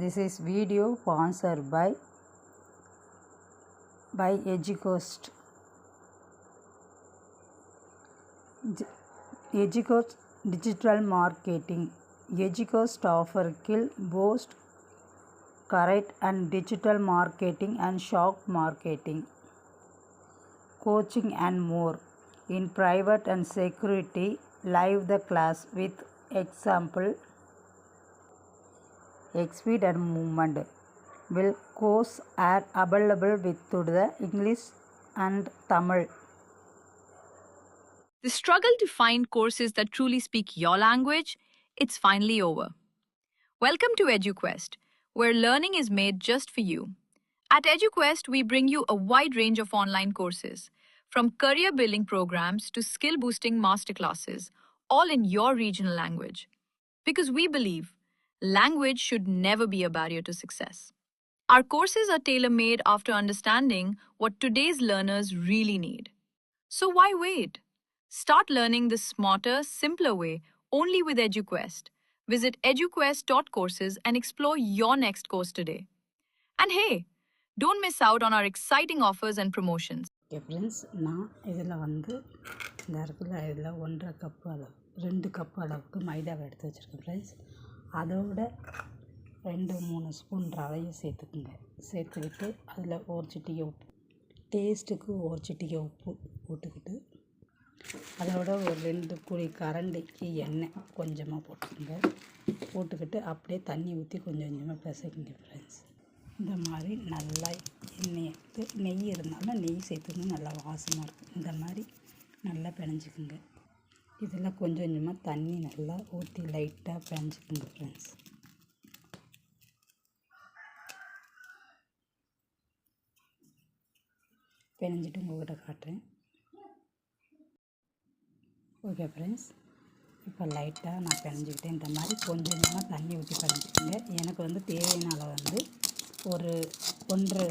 This is video sponsored by by Educost. Educost Digital Marketing. Educost offer kill boost correct and digital marketing and shop marketing coaching and more in private and security live the class with example speed and movement will course are available with to the english and tamil The struggle to find courses that truly speak your language, it's finally over. Welcome to EduQuest, where learning is made just for you. At EduQuest, we bring you a wide range of online courses, from career building programs to skill boosting masterclasses, all in your regional language. Because we believe language should never be a barrier to success. Our courses are tailor made after understanding what today's learners really need. So why wait? Start learning the smarter, simpler way only with EduQuest. Visit eduquest.courses and explore your next course today. And hey, don't miss out on our exciting offers and promotions. Okay friends நான் இதில் வந்து இந்த இருக்குல்ல இதில் ஒன்றரை cup அளவு ரெண்டு cup அளவுக்கு மைதாவை எடுத்து வச்சுருக்கேன் ஃப்ரெண்ட்ஸ் அதோட ரெண்டு மூணு ஸ்பூன் ரவையும் சேர்த்துக்குங்க. சேர்த்துக்கிட்டு அதில் ஒரு சிட்டிகை உப்பு டேஸ்ட்டுக்கு ஒரு சிட்டிகை உப்பு போட்டுக்கிட்டு அதோட ஒரு ரெண்டு குழி கரண்டிக்கு எண்ணெய் கொஞ்சமாக போட்டுக்கோங்க. போட்டுக்கிட்டு அப்படியே தண்ணி ஊற்றி கொஞ்சம் கொஞ்சமாக பிசைக்குங்க ஃப்ரெண்ட்ஸ் இந்த மாதிரி நல்லா எண்ணெய் எடுத்து நெய் இருந்தாலும் நெய் சேர்த்துக்கணும். நல்லா வாசமாக இருக்கும். இந்த மாதிரி நல்லா பிணைஞ்சிக்குங்க. இதில் கொஞ்சம் கொஞ்சமாக தண்ணி நல்லா ஊற்றி லைட்டாக பிணைஞ்சிக்குங்க ஃப்ரெண்ட்ஸ் பிணைஞ்சிட்டு உங்கள்கிட்ட காட்டுறேன். ஓகே ஃப்ரெண்ட்ஸ் இப்போ லைட்டாக நான் பிணைஞ்சிக்கிட்டேன் இந்த மாதிரி கொஞ்சம் கொஞ்சமாக தண்ணி ஊற்றி பிணைஞ்சிக்கோங்க எனக்கு வந்து தேவையான வந்து ஒரு ஒன்றரை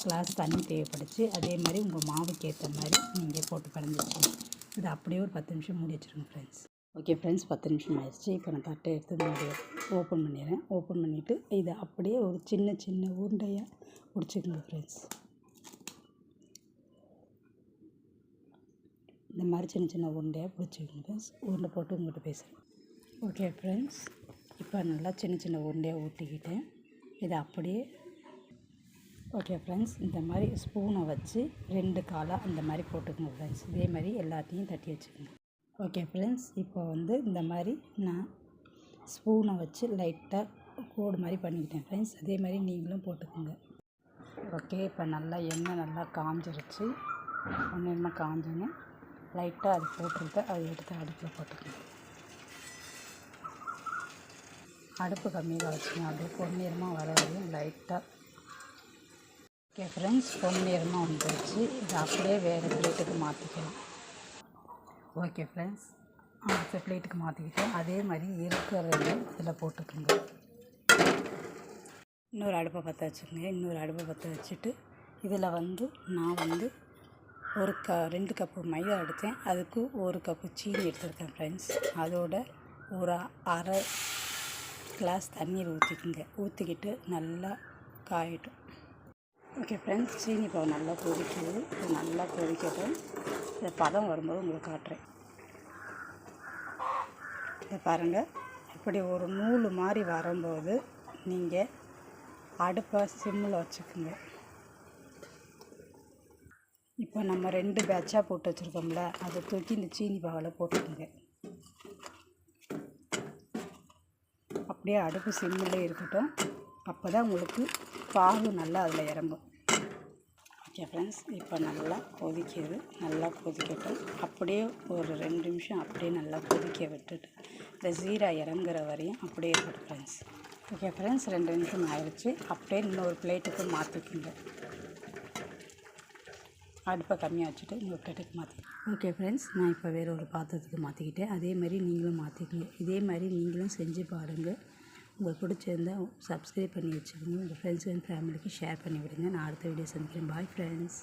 கிளாஸ் தண்ணி தேவைப்படுச்சு. அதே மாதிரி உங்கள் மாவுக்கு ஏற்ற மாதிரி நீங்கள் போட்டு பிணைஞ்சிக்கோங்க இது அப்படியே ஒரு பத்து நிமிஷம் மூடி வச்சுருங்க ஃப்ரெண்ட்ஸ் ஓகே ஃப்ரெண்ட்ஸ் பத்து நிமிஷம் ஆயிடுச்சு. இப்போ நான் தட்டை எடுத்து மூடி ஓப்பன் பண்ணிடுறேன். ஓப்பன் பண்ணிவிட்டு இதை அப்படியே ஒரு சின்ன சின்ன உருண்டையாக பிடிச்சிக்கோங்க ஃப்ரெண்ட்ஸ் இந்த மாதிரி சின்ன சின்ன உருண்டையாக பிடிச்சிக்கோங்க ஃப்ரெண்ட்ஸ் உருண்டை போட்டு உங்கள்கிட்ட பேசுகிறேன் ஓகே ஃப்ரெண்ட்ஸ் இப்போ நல்லா சின்ன சின்ன உருண்டையாக ஊற்றிக்கிட்டேன் இதை அப்படியே ஓகே ஃப்ரெண்ட்ஸ் இந்த மாதிரி ஸ்பூனை வச்சு ரெண்டு காலாக அந்த மாதிரி போட்டுக்கோங்க ஃப்ரெண்ட்ஸ் இதே மாதிரி எல்லாத்தையும் தட்டி வச்சுக்கோங்க. ஓகே ஃப்ரெண்ட்ஸ் இப்போ வந்து இந்த மாதிரி நான் ஸ்பூனை வச்சு லைட்டாக கோடு மாதிரி பண்ணிக்கிட்டேன் ஃப்ரெண்ட்ஸ் அதே மாதிரி நீங்களும் போட்டுக்கோங்க. ஓகே இப்போ நல்லா எண்ணெய் நல்லா காஞ்சிருச்சு. ஒன்று காஞ்சோன்னு லைட்டாக அது போட்டுக்கிட்டு அதை எடுத்து அடுப்பில் போட்டுக்கணும் அடுப்பு கம்மியாக வச்சுக்கணும் அப்படியே பொன்னிறமாக வர வரையும் லைட்டாக ஓகே ஃப்ரெண்ட்ஸ் பொன்னிறமாக வந்துருச்சு. இதை அப்படியே வேறு பிளேட்டுக்கு மாற்றிக்கலாம் ஓகே ஃப்ரெண்ட்ஸ் அடுத்த பிளேட்டுக்கு மாற்றிக்கிட்டேன் அதே மாதிரி இருக்கிறத இதில் போட்டுக்கோங்க. இன்னொரு அடுப்பை பற்ற வச்சுக்கோங்க. இன்னொரு அடுப்பை பற்ற வச்சுட்டு இதில் வந்து நான் வந்து ஒரு க ரெண்டு கப்பு மைதா எடுத்தேன். அதுக்கு ஒரு கப்பு சீனி எடுத்திருக்கேன் ஃப்ரெண்ட்ஸ் அதோட ஒரு அரை கிளாஸ் தண்ணீர் ஊற்றிக்குங்க ஊற்றிக்கிட்டு நல்லா காயட்டும். ஓகே ஃப்ரெண்ட்ஸ் சீனி பாவு நல்லா கொதிக்குது. இது நல்லா கொதிக்கட்டும். இந்த பதம் வரும்போது உங்களுக்கு காட்டுறேன். இதை பாருங்கள் இப்படி ஒரு நூல் மாதிரி வரும்போது நீங்கள் அடுப்பை சிம்மில் வச்சுக்கோங்க. இப்போ நம்ம ரெண்டு பேட்சாக போட்டு வச்சுருக்கோம்ல அதை தூக்கி இந்த சீனி பாவில் போட்டுக்கோங்க. அப்படியே அடுப்பு சிம்மிலே இருக்கட்டும். அப்போ தான் உங்களுக்கு பாகு நல்லா அதில் இறங்கும். ஓகே ஃப்ரெண்ட்ஸ் இப்போ நல்லா கொதிக்கிது. நல்லா கொதிக்கட்டும். அப்படியே ஒரு ரெண்டு நிமிஷம் அப்படியே நல்லா கொதிக்க விட்டுட்டு இந்த ஜீரா இறங்குற வரையும் அப்படியே இருக்கட்டும் ஃப்ரெண்ட்ஸ் ஓகே ஃப்ரெண்ட்ஸ் ரெண்டு நிமிஷம் ஆயிடுச்சு. அப்படியே இன்னொரு பிளேட்டுக்கு மாற்றிக்குங்க. அடுப்பை கம்மியாக வச்சுட்டு இன்னொரு பிளேட்டுக்கு மாற்றி ஓகே ஃப்ரெண்ட்ஸ் நான் இப்போ வேறு ஒரு பாத்திரத்துக்கு மாற்றிக்கிட்டேன். அதே மாதிரி நீங்களும் மாற்றிக்கங்க. இதே மாதிரி நீங்களும் செஞ்சு பாருங்கள் உங்களுக்கு பிடிச்சிருந்தா சப்ஸ்கிரைப் பண்ணி வச்சுக்கோங்க. உங்கள் ஃப்ரெண்ட்ஸ் அண்ட் ஃபேமிலிக்கு ஷேர் பண்ணி விடுங்க. நான் அடுத்த வீடியோ சந்திக்கிறேன். Bye friends